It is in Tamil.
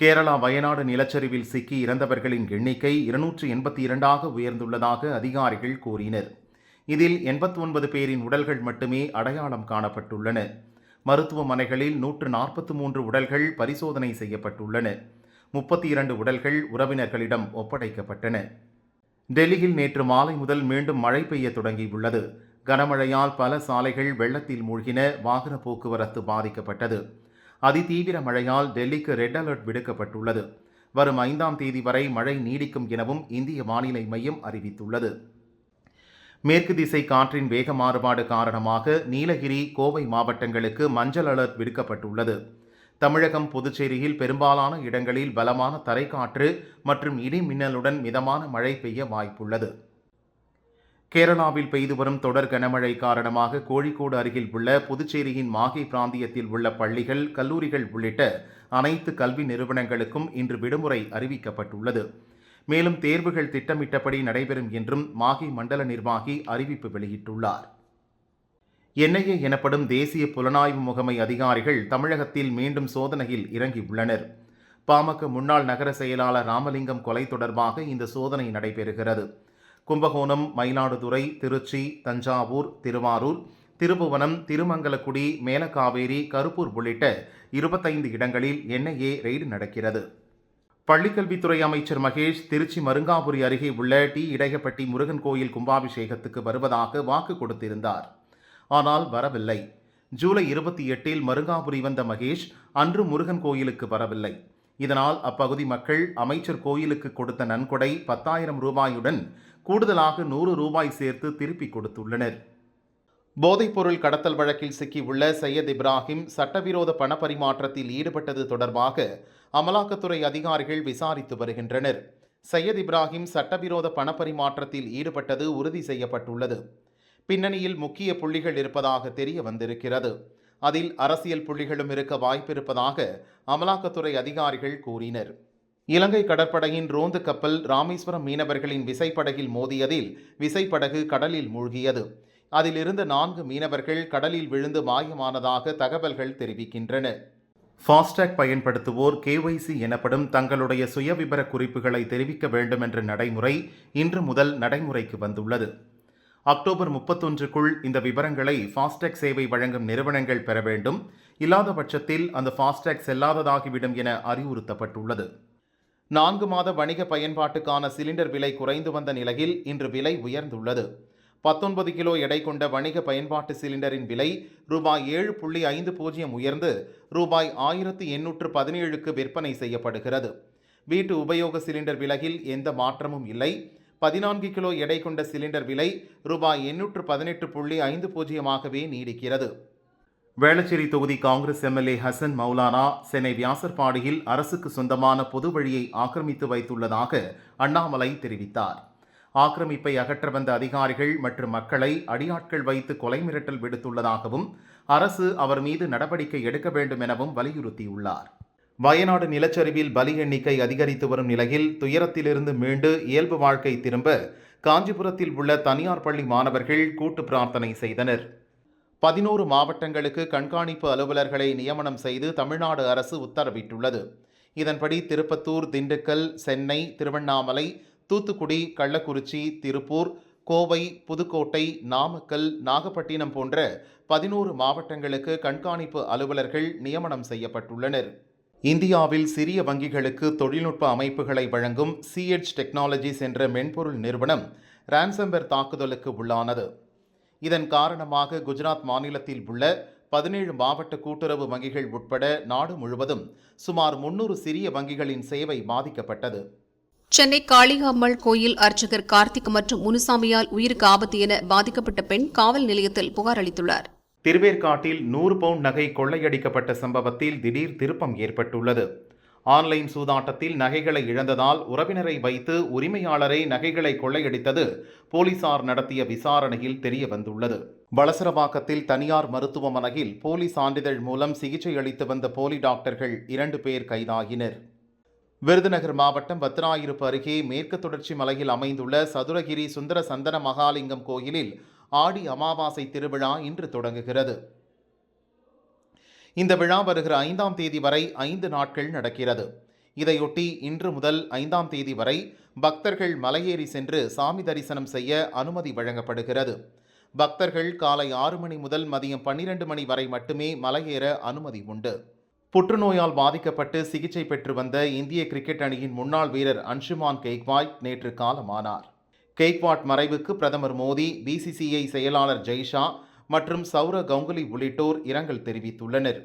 கேரளா வயநாடு நிலச்சரிவில் சிக்கி இறந்தவர்களின் எண்ணிக்கை இருநூற்று எண்பத்தி இரண்டாக உயர்ந்துள்ளதாக அதிகாரிகள் கூறினர். இதில் எண்பத்தி ஒன்பது பேரின் உடல்கள் மட்டுமே அடையாளம் காணப்பட்டுள்ளன. மருத்துவமனைகளில் நூற்று நாற்பத்தி மூன்று உடல்கள் பரிசோதனை செய்யப்பட்டுள்ளன. முப்பத்தி இரண்டு உடல்கள் உறவினர்களிடம் ஒப்படைக்கப்பட்டன. டெல்லியில் நேற்று மாலை முதல் மீண்டும் மழை பெய்ய தொடங்கியுள்ளது. கனமழையால் பல சாலைகள் வெள்ளத்தில் மூழ்கின வாகன போக்குவரத்து பாதிக்கப்பட்டது. அதிதீவிர மழையால் டெல்லிக்கு ரெட் அலர்ட் விடுக்கப்பட்டுள்ளது. வரும் ஐந்தாம் தேதி வரை மழை நீடிக்கும் எனவும் இந்திய வானிலை மையம் அறிவித்துள்ளது. மேற்கு திசை காற்றின் வேக மாறுபாடு காரணமாக நீலகிரி கோவை மாவட்டங்களுக்கு மஞ்சள் அலர்ட் விடுக்கப்பட்டுள்ளது. தமிழகம் புதுச்சேரியில் பெரும்பாலான இடங்களில் பலமான தரைக்காற்று மற்றும் இடி மின்னலுடன் மிதமான மழை பெய்ய வாய்ப்புள்ளது. கேரளாவில் பெய்து வரும் தொடர் கனமழை காரணமாக கோழிக்கோடு அருகில் உள்ள புதுச்சேரியின் மாகை பிராந்தியத்தில் உள்ள பள்ளிகள் கல்லூரிகள் உள்ளிட்ட அனைத்து கல்வி நிறுவனங்களுக்கும் இன்று விடுமுறை அறிவிக்கப்பட்டுள்ளது. மேலும் தேர்வுகள் திட்டமிட்டபடி நடைபெறும் என்றும் மாகே மண்டல நிர்வாகி அறிவிப்பு வெளியிட்டுள்ளார். என்ஐஏ எனப்படும் தேசிய புலனாய்வு முகமை அதிகாரிகள் தமிழகத்தில் மீண்டும் சோதனையில் இறங்கியுள்ளனர் பாமக முன்னாள் நகர செயலாளர் ராமலிங்கம் கொலை தொடர்பாக இந்த சோதனை நடைபெறுகிறது. கும்பகோணம் மயிலாடுதுறை திருச்சி தஞ்சாவூர் திருவாரூர் திருபுவனம் திருமங்கலக்குடி மேலக்காவேரி கருப்பூர் உள்ளிட்ட இருபத்தைந்து இடங்களில் என்ஐஏ ரெய்டு நடக்கிறது. பள்ளிக்கல்வித்துறை அமைச்சர் மகேஷ் திருச்சி மருங்காபுரி அருகே உள்ள டி. இடையப்பட்டி முருகன் கோயில் கும்பாபிஷேகத்துக்கு வருவதாக வாக்கு கொடுத்திருந்தார். ஆனால் வரவில்லை. ஜூலை இருபத்தி எட்டில் மருங்காபுரி வந்த மகேஷ் அன்று முருகன் கோயிலுக்கு வரவில்லை. இதனால் அப்பகுதி மக்கள் அமைச்சர் கோயிலுக்கு கொடுத்த நன்கொடை பத்தாயிரம் ரூபாயுடன் கூடுதலாக நூறு ரூபாய் சேர்த்து திருப்பிக் கொடுத்துள்ளனர். போதைப்பொருள் கடத்தல் வழக்கில் சிக்கியுள்ள சையத் இப்ராஹிம் சட்டவிரோத பணப்பரிமாற்றத்தில் ஈடுபட்டது தொடர்பாக அமலாக்கத்துறை அதிகாரிகள் விசாரித்து வருகின்றனர். சையத் இப்ராஹிம் சட்டவிரோத பணப்பரிமாற்றத்தில் ஈடுபட்டது உறுதி செய்யப்பட்டுள்ளது. பின்னணியில் முக்கிய புள்ளிகள் இருப்பதாக தெரிய வந்திருக்கிறது அதில் அரசியல் புள்ளிகளும் இருக்க வாய்ப்பிருப்பதாக அமலாக்கத்துறை அதிகாரிகள் கூறினர். இலங்கை கடற்படையின் ரோந்து கப்பல் ராமேஸ்வரம் மீனவர்களின் விசைப்படகில் மோதியதில் விசைப்படகு கடலில் மூழ்கியது. அதிலிருந்து நான்கு மீனவர்கள் கடலில் விழுந்து மாயமானதாக தகவல்கள் தெரிவிக்கின்றன. ஃபாஸ்டேக் பயன்படுத்துவோர் கேஒய்சி எனப்படும் தங்களுடைய சுயவிபர குறிப்புகளை தெரிவிக்க வேண்டும் என்ற நடைமுறை இன்று முதல் நடைமுறைக்கு வந்துள்ளது. அக்டோபர் முப்பத்தொன்றுக்குள் இந்த விவரங்களை ஃபாஸ்டேக் சேவை வழங்கும் நிறுவனங்கள் பெற வேண்டும். இல்லாத பட்சத்தில் அந்த ஃபாஸ்டேக் செல்லாததாகிவிடும் என அறிவுறுத்தப்பட்டுள்ளது. நான்கு மாத வணிக பயன்பாட்டுக்கான சிலிண்டர் விலை குறைந்து வந்த நிலையில் இன்று விலை உயர்ந்துள்ளது. பத்தொன்பது கிலோ எடை கொண்ட வணிக பயன்பாட்டு சிலிண்டரின் விலை ரூபாய் ஏழு புள்ளி ஐந்து பூஜ்ஜியம் உயர்ந்து ரூபாய் ஆயிரத்து எண்ணூற்று பதினேழுக்கு விற்பனை செய்யப்படுகிறது. வீட்டு உபயோக சிலிண்டர் விலையில் எந்த மாற்றமும் இல்லை. பதினான்கு கிலோ எடை கொண்ட சிலிண்டர் விலை ரூபாய் எண்ணூற்று பதினெட்டு புள்ளி ஐந்து பூஜ்ஜியமாகவே நீடிக்கிறது. வேளச்சேரி தொகுதி காங்கிரஸ் எம்எல்ஏ ஹசன் மௌலானா சென்னை வியாசர்பாடியில் அரசுக்கு சொந்தமான பொது வழியை ஆக்கிரமித்து வைத்துள்ளதாக அண்ணாமலை தெரிவித்தார். ஆக்கிரமிப்பை அகற்ற வந்த அதிகாரிகள் மற்றும் மக்களை அடியாட்கள் வைத்து கொலை மிரட்டல் விடுத்துள்ளதாகவும் அரசு அவர் மீது நடவடிக்கை எடுக்க வேண்டும் எனவும் வலியுறுத்தியுள்ளார். வயநாடு நிலச்சரிவில் பலி எண்ணிக்கை அதிகரித்து வரும் நிலையில் துயரத்திலிருந்து மீண்டு இயல்பு வாழ்க்கை திரும்ப காஞ்சிபுரத்தில் உள்ள தனியார் பள்ளி மாணவர்கள் கூட்டு பிரார்த்தனை செய்தனர். பதினோரு மாவட்டங்களுக்கு கண்காணிப்பு அலுவலர்களை நியமனம் செய்து தமிழ்நாடு அரசு உத்தரவிட்டுள்ளது. இதன்படி திருப்பத்தூர் திண்டுக்கல் சென்னை திருவண்ணாமலை தூத்துக்குடி கள்ளக்குறிச்சி திருப்பூர் கோவை புதுக்கோட்டை நாமக்கல் நாகப்பட்டினம் போன்ற பதினோரு மாவட்டங்களுக்கு கண்காணிப்பு அலுவலர்கள் நியமனம் செய்யப்பட்டுள்ளனர். இந்தியாவில் சிறிய வங்கிகளுக்கு தொழில்நுட்ப அமைப்புகளை வழங்கும் சிஹெச் டெக்னாலஜிஸ் என்ற மென்பொருள் நிறுவனம் ரான்சம்பர் தாக்குதலுக்கு உள்ளானது. இதன் காரணமாக குஜராத் மாநிலத்தில் உள்ள பதினேழு மாவட்ட கூட்டுறவு வங்கிகள் உட்பட நாடு முழுவதும் சுமார் முன்னூறு சிறிய வங்கிகளின் சேவை பாதிக்கப்பட்டது. சென்னை காளிகாம்பாள் கோயில் அர்ச்சகர் கார்த்திக் மற்றும் முனுசாமியால் உயிருக்கு ஆபத்து என பாதிக்கப்பட்ட பெண் காவல் நிலையத்தில் புகார் அளித்துள்ளார். திருவேற்காட்டில் நூறு பவுண்ட் நகை கொள்ளையடிக்கப்பட்ட சம்பவத்தில் திடீர் திருப்பம் ஏற்பட்டுள்ளது. ஆன்லைன் சூதாட்டத்தில் நகைகளை இழந்ததால் உறவினரை வைத்து உரிமையாளரை நகைகளை கொள்ளையடித்தது போலீசார் நடத்திய விசாரணையில் தெரிய வந்துள்ளது. வளசரவாக்கத்தில் தனியார் மருத்துவமனையில் போலி சான்றிதழ் மூலம் சிகிச்சை அளித்து வந்த போலி டாக்டர்கள் இரண்டு பேர் கைதாகினர். விருதுநகர் மாவட்டம் பத்ராயிருப்பு அருகே மேற்கு தொடர்ச்சி மலையில் அமைந்துள்ள சதுரகிரி சுந்தர சந்தன மகாலிங்கம் கோயிலில் ஆடி அமாவாசை திருவிழா இன்று தொடங்குகிறது. இந்த விழா வருகிற ஐந்தாம் தேதி வரை ஐந்து நாட்கள் நடக்கிறது. இதையொட்டி இன்று முதல் ஐந்தாம் தேதி வரை பக்தர்கள் மலையேறி சென்று சாமி தரிசனம் செய்ய அனுமதி வழங்கப்படுகிறது. பக்தர்கள் காலை ஆறு மணி முதல் மதியம் பன்னிரண்டு மணி வரை மட்டுமே மலையேற அனுமதி உண்டு. புற்றுநோயால் பாதிக்கப்பட்டு சிகிச்சை பெற்று வந்த இந்திய கிரிக்கெட் அணியின் முன்னாள் வீரர் அன்ஷுமான் கெய்க்வாய் நேற்று காலமானார். கெய்க்வாட் மறைவுக்கு பிரதமர் மோடி பிசிசிஐ செயலாளர் ஜெய்ஷா மற்றும் சௌரவ் கங்குலி உள்ளிட்டோர் இரங்கல் தெரிவித்துள்ளனர்.